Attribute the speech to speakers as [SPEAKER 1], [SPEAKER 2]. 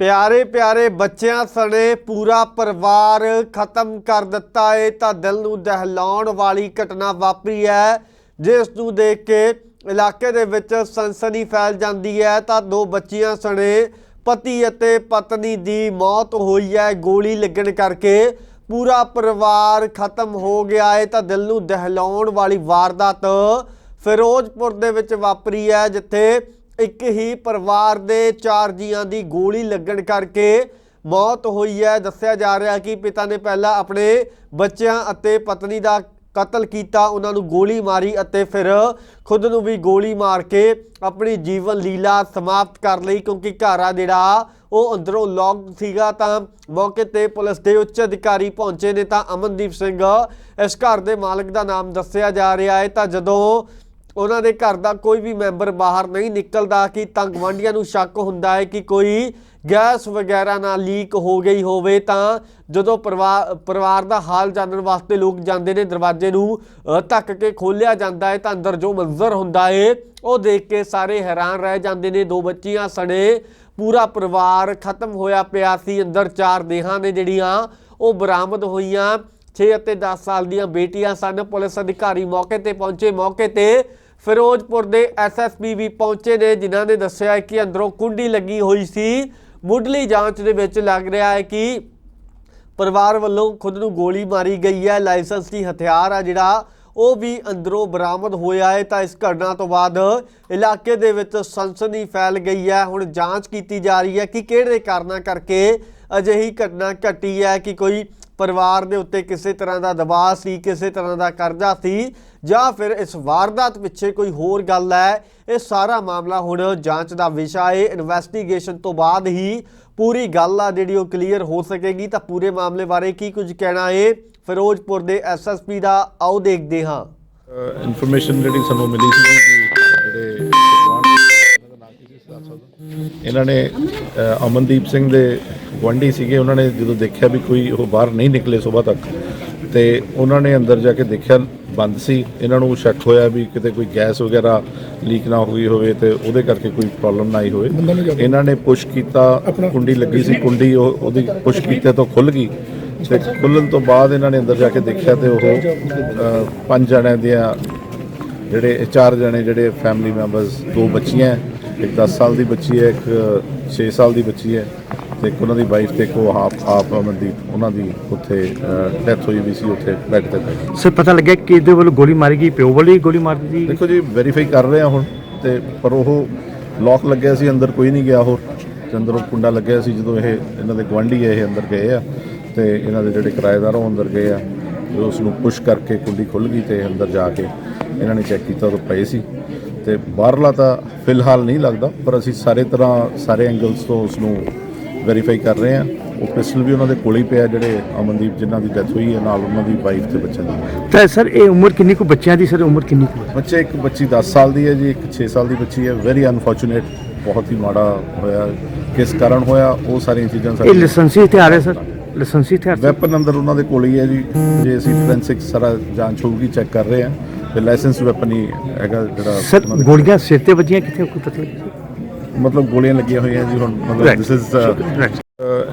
[SPEAKER 1] ਪਿਆਰੇ ਪਿਆਰੇ ਬੱਚਿਆਂ ਸਣੇ ਪੂਰਾ ਪਰਿਵਾਰ ਖਤਮ ਕਰ ਦਿੱਤਾ ਏ, ਤਾਂ ਦਿਲ ਨੂੰ ਦਹਿਲਾਉਣ ਵਾਲੀ ਘਟਨਾ ਵਾਪਰੀ ਹੈ। ਜਿਸ ਨੂੰ ਦੇਖ ਕੇ ਇਲਾਕੇ ਦੇ ਵਿੱਚ ਸਨਸਨੀ ਫੈਲ ਜਾਂਦੀ ਹੈ, ਤਾਂ ਦੋ ਬੱਚੀਆਂ ਸਣੇ ਪਤੀ ਅਤੇ ਪਤਨੀ ਦੀ ਮੌਤ ਹੋਈ ਹੈ ਗੋਲੀ ਲੱਗਣ ਕਰਕੇ। ਪੂਰਾ ਪਰਿਵਾਰ ਖਤਮ ਹੋ ਗਿਆ ਹੈ ਤਾਂ ਦਿਲ ਨੂੰ ਦਹਿਲਾਉਣ ਵਾਲੀ ਵਾਰਦਾਤ ਫਿਰੋਜ਼ਪੁਰ ਦੇ ਵਿੱਚ ਵਾਪਰੀ ਹੈ, ਜਿੱਥੇ ਇੱਕ ਹੀ ਪਰਿਵਾਰ ਦੇ ਚਾਰ ਜੀਆਂ ਦੀ ਗੋਲੀ ਲੱਗਣ ਕਰਕੇ ਮੌਤ ਹੋਈ ਹੈ। ਦੱਸਿਆ ਜਾ ਰਿਹਾ ਕਿ ਪਿਤਾ ਨੇ ਪਹਿਲਾਂ ਆਪਣੇ ਬੱਚਿਆਂ ਅਤੇ ਪਤਨੀ ਦਾ ਕਤਲ ਕੀਤਾ, ਉਹਨਾਂ ਨੂੰ ਗੋਲੀ ਮਾਰੀ ਅਤੇ ਫਿਰ ਖੁਦ ਨੂੰ ਵੀ ਗੋਲੀ ਮਾਰ ਕੇ ਆਪਣੀ ਜੀਵਨ ਲੀਲਾ ਸਮਾਪਤ ਕਰ ਲਈ ਕਿਉਂਕਿ ਘਰ ਆ ਜਿਹੜਾ, ਉਹ ਅੰਦਰੋਂ ਲੌਕ ਸੀਗਾ ਤਾਂ ਮੌਕੇ ਤੇ ਪੁਲਿਸ ਦੇ ਉੱਚ ਅਧਿਕਾਰੀ ਪਹੁੰਚੇ ਨੇ ਤਾਂ ਅਮਨਦੀਪ ਸਿੰਘ, ਇਸ ਘਰ ਦੇ ਮਾਲਕ ਦਾ ਨਾਮ ਦੱਸਿਆ ਜਾ ਰਿਹਾ ਹੈ। ਤਾਂ ਜਦੋਂ ਉਹਨਾਂ ਦੇ ਘਰ ਦਾ ਕੋਈ ਵੀ ਮੈਂਬਰ ਬਾਹਰ ਨਹੀਂ ਨਿਕਲਦਾ ਕਿ ਤਾਂ ਗਵਾਂਢੀਆਂ ਨੂੰ ਸ਼ੱਕ ਹੁੰਦਾ ਹੈ ਕਿ ਕੋਈ ਗੈਸ ਵਗੈਰਾ ਨਾ ਲੀਕ ਹੋ ਗਈ ਹੋਵੇ ਤਾਂ ਜਦੋਂ ਪਰਿਵਾਰ ਪਰਿਵਾਰ ਦਾ ਹਾਲ ਜਾਣਨ ਵਾਸਤੇ ਲੋਕ ਜਾਂਦੇ ਨੇ, ਦਰਵਾਜ਼ੇ ਨੂੰ ਧੱਕ ਕੇ ਖੋਲ੍ਹਿਆ ਜਾਂਦਾ ਹੈ ਤਾਂ ਅੰਦਰ ਜੋ ਮੰਜ਼ਰ ਹੁੰਦਾ ਹੈ, ਉਹ ਦੇਖ ਕੇ ਸਾਰੇ ਹੈਰਾਨ ਰਹਿ ਜਾਂਦੇ ਨੇ। ਦੋ ਬੱਚੀਆਂ ਸਣੇ, ਪੂਰਾ ਪਰਿਵਾਰ ਖਤਮ ਹੋਇਆ ਪਿਆ ਸੀ। ਅੰਦਰ ਚਾਰ ਦੇਹਾਂ ਨੇ ਜਿਹੜੀਆਂ, ਉਹ ਬਰਾਮਦ ਹੋਈਆਂ। 6 ਅਤੇ 10 ਸਾਲ ਦੀਆਂ ਬੇਟੀਆਂ ਸਨ। ਪੁਲਿਸ ਅਧਿਕਾਰੀ ਮੌਕੇ ਤੇ ਪਹੁੰਚੇ। ਮੌਕੇ ਤੇ ਫਿਰੋਜ਼ਪੁਰ ਦੇ ਐਸਐਸਪੀ ਵੀ ਪਹੁੰਚੇ ਨੇ, ਜਿਨ੍ਹਾਂ ਨੇ ਦੱਸਿਆ ਕਿ ਅੰਦਰੋਂ ਕੁੰਡੀ ਲੱਗੀ ਹੋਈ ਸੀ। ਮੁੱਢਲੀ ਜਾਂਚ ਦੇ ਵਿੱਚ ਲੱਗ ਰਿਹਾ ਹੈ ਕਿ ਪਰਿਵਾਰ ਵੱਲੋਂ ਖੁਦ ਨੂੰ ਗੋਲੀ ਮਾਰੀ ਗਈ ਹੈ। ਲਾਇਸੈਂਸੀ ਹਥਿਆਰ ਆ ਜਿਹੜਾ, ਉਹ ਵੀ ਅੰਦਰੋਂ ਬਰਾਮਦ ਹੋਇਆ ਹੈ। ਤਾਂ ਇਸ ਘਟਨਾ ਤੋਂ ਬਾਅਦ ਇਲਾਕੇ ਦੇ ਵਿੱਚ ਸਨਸਨੀ ਫੈਲ ਗਈ ਹੈ। ਹੁਣ ਜਾਂਚ ਕੀਤੀ ਜਾ ਰਹੀ ਹੈ ਕਿ ਕਿਹੜੇ ਕਾਰਨਾਂ ਕਰਕੇ ਅਜਿਹੀ ਘਟਨਾ ਘਟੀ ਹੈ ਕਿ ਕੋਈ ਪਰਿਵਾਰ ਦੇ ਉੱਤੇ ਕਿਸੇ ਤਰ੍ਹਾਂ ਦਾ ਦਬਾਅ ਸੀ, ਕਿਸੇ ਤਰ੍ਹਾਂ ਦਾ ਕਰਜ਼ਾ ਸੀ ਜਾਂ ਫਿਰ ਇਸ ਵਾਰਦਾਤ ਪਿੱਛੇ ਕੋਈ ਹੋਰ ਗੱਲ ਹੈ? ਇਹ ਸਾਰਾ ਮਾਮਲਾ ਹੁਣ ਜਾਂਚ ਦਾ ਵਿਸ਼ਾ ਹੈ। ਇਨਵੈਸਟੀਗੇਸ਼ਨ ਤੋਂ ਬਾਅਦ ਹੀ ਪੂਰੀ ਗੱਲ ਆ ਜਿਹੜੀ ਉਹ ਕਲੀਅਰ ਹੋ ਸਕੇਗੀ। ਤਾਂ ਪੂਰੇ ਮਾਮਲੇ ਬਾਰੇ ਕੀ ਕੁਝ ਕਹਿਣਾ ਹੈ? ਫਿਰੋਜ਼ਪੁਰ ਦੇ ਐਸਐਸਪੀ ਦਾ ਆਓ ਦੇਖਦੇ ਹਾਂ।
[SPEAKER 2] ਇਨਫੋਰਮੇਸ਼ਨ ਜਿਹੜੀ ਸਾਨੂੰ ਮਿਲੀ ਸੀ ਜਿਹੜੇ ਇਹਨਾਂ ਨੇ ਅਮਨਦੀਪ ਸਿੰਘ ਦੇ ਗੁਆਂਢੀ ਸੀਗੇ ਉਹਨਾਂ ਨੇ ਜਦੋਂ ਦੇਖਿਆ ਵੀ ਕੋਈ ਉਹ ਬਾਹਰ ਨਹੀਂ ਨਿਕਲੇ ਸਵੇਰ ਤੱਕ ਤੇ ਉਹਨਾਂ ਨੇ ਅੰਦਰ ਜਾ ਕੇ ਦੇਖਿਆ ਬੰਦ ਸੀ। ਇਹਨਾਂ ਨੂੰ ਸ਼ੱਕ ਹੋਇਆ ਵੀ ਕਿਤੇ ਕੋਈ ਗੈਸ ਵਗੈਰਾ ਲੀਕ ਨਾ ਹੋਈ ਹੋਵੇ ਤੇ ਉਹਦੇ ਕਰਕੇ ਕੋਈ ਪ੍ਰੋਬਲਮ ਨਾ ਆਈ ਹੋਵੇ। ਇਹਨਾਂ ਨੇ ਪੁਸ਼ ਕੀਤਾ ਕੁੰਡੀ ਲੱਗੀ ਸੀ ਕੁੰਡੀ ਉਹ ਉਹਦੀ ਪੁਸ਼ ਕੀਤੇ ਤੋਂ ਖੁੱਲ ਗਈ। ਤੇ ਖੁੱਲਣ ਤੋਂ ਬਾਅਦ ਇਹਨਾਂ ਨੇ ਅੰਦਰ ਜਾ ਕੇ ਦੇਖਿਆ ਤੇ ਉਹ ਪੰਜ ਜਣਿਆਂ ਦੀਆਂ ਜਿਹੜੇ ਚਾਰ ਜਣੇ ਜਿਹੜੇ ਫੈਮਿਲੀ ਮੈਂਬਰਸ ਦੋ ਬੱਚੀਆਂ ਇੱਕ 10 ਸਾਲ ਦੀ ਬੱਚੀ ਹੈ ਇੱਕ 6 ਸਾਲ ਦੀ ਬੱਚੀ ਹੈ। ਤੇ ਇੱਕ ਉਹਨਾਂ ਦੀ ਵਾਈਫ ਤੇ ਉਹ ਹਾਫ ਹਾਫ ਅਮਨਦੀਪ ਉਹਨਾਂ ਦੀ ਉੱਥੇ ਡੈਥ ਹੋਈ ਵੀ ਸੀ ਉੱਥੇ ਬੈੱਡ ਤੇ ਪਈ
[SPEAKER 3] ਸਰ ਪਤਾ ਲੱਗਿਆ ਕਿ ਇਹਦੇ ਵੱਲੋਂ ਗੋਲੀ ਮਾਰੀ ਗਈ ਪਿਓ ਵੱਲੋਂ ਹੀ ਗੋਲੀ ਮਾਰ ਦਿੱਤੀ
[SPEAKER 2] ਦੇਖੋ ਜੀ ਵੈਰੀਫਾਈ ਕਰ ਰਹੇ ਆ ਹੁਣ ਤੇ ਪਰ ਉਹ ਲੋਕ ਲੱਗਿਆ ਸੀ ਅੰਦਰ ਕੋਈ ਨਹੀਂ ਗਿਆ ਹੋਰ। ਉਹ ਕੁੰਡਾ ਲੱਗਿਆ ਸੀ ਜਦੋਂ ਇਹ ਇਹਨਾਂ ਦੇ ਗਵਾਂਢੀ ਇਹ ਅੰਦਰ ਗਏ ਆ ਤੇ ਇਹਨਾਂ ਦੇ ਜਿਹੜੇ ਕਿਰਾਏਦਾਰ ਉਹ ਅੰਦਰ ਗਏ ਆ। ਤੇ ਉਸ ਨੂੰ ਪੁਸ਼ ਕਰਕੇ ਕੁੰਡੀ ਖੁੱਲ ਗਈ ਤੇ ਅੰਦਰ ਜਾ ਕੇ ਇਹਨਾਂ ਨੇ ਚੈੱਕ ਕੀਤਾ ਤਾਂ ਪਏ ਸੀ। ਤੇ ਬਾਹਰਲਾ ਤਾਂ ਫਿਲਹਾਲ ਨਹੀਂ ਲੱਗਦਾ ਪਰ ਅਸੀਂ ਸਾਰੇ ਤਰ੍ਹਾਂ ਸਾਰੇ ਐਂਗਲਸ ਤੋਂ ਉਸ ਨੂੰ ਵੈਰੀਫਾਈ ਕਰ ਰਹੇ ਆ ਉਹ ਪਿਸਟਲ ਵੀ ਉਹਨਾਂ ਦੇ ਕੋਲ ਹੀ ਪਿਆ ਜਿਹੜੇ ਅਮਨਦੀਪ ਜਿਨ੍ਹਾਂ ਦੀ ਡੈਥ ਹੋਈ ਹੈ ਨਾਲ ਉਹਨਾਂ ਦੀ ਵਾਈਫ ਤੇ ਬੱਚੇ ਦੀ।
[SPEAKER 3] ਤਾਂ ਸਰ ਇਹ ਉਮਰ ਕਿੰਨੀ ਕੁ ਬੱਚਿਆਂ ਦੀ ਸਰ? ਉਮਰ ਕਿੰਨੀ ਕੁ?
[SPEAKER 2] ਬੱਚੇ ਇੱਕ ਬੱਚੀ 10 ਸਾਲ ਦੀ ਹੈ ਜੀ ਇੱਕ 6 ਸਾਲ ਦੀ ਬੱਚੀ ਹੈ। ਵੈਰੀ ਅਨਫੋਰਚੂਨੇਟ ਬਹੁਤ ਹੀ ਮਾੜਾ ਹੋਇਆ ਕਿਸ ਕਾਰਨ ਹੋਇਆ ਉਹ ਸਾਰੀਆਂ ਚੀਜ਼ਾਂ
[SPEAKER 3] ਇਹ ਲਾਇਸੈਂਸੀ ਹਥਿਆਰ ਹੈ ਸਰ? ਲਾਇਸੈਂਸੀ ਹਥਿਆਰ?
[SPEAKER 2] ਵੈਪਨ ਅੰਦਰ ਉਹਨਾਂ ਦੇ ਕੋਲ ਹੀ ਹੈ ਜੀ। ਜੇ ਅਸੀਂ ਫੋਰੈਂਸਿਕ ਸਾਰਾ ਜਾਂਚ ਹੋਊਗੀ ਚੈੱਕ ਕਰ ਰਹੇ ਹਾਂ। ਤੇ ਲਾਇਸੈਂਸ ਵੈਪਨ ਹੀ ਹੈਗਾ ਜਿਹੜਾ
[SPEAKER 3] ਸਰ ਗੋਲੀਆਂ ਸਿਰ ਤੇ ਵੱਜੀਆਂ ਕਿੱਥੇ ਕੋਈ ਪਤਾ ਲੱਗਿਆ?
[SPEAKER 2] ਮਤਲਬ ਗੋਲੀਆਂ ਲੱਗੀਆਂ ਹੋਈਆਂ ਜੀ ਹੁਣ ਮਤਲਬ ਦਿਸ ਇਜ਼.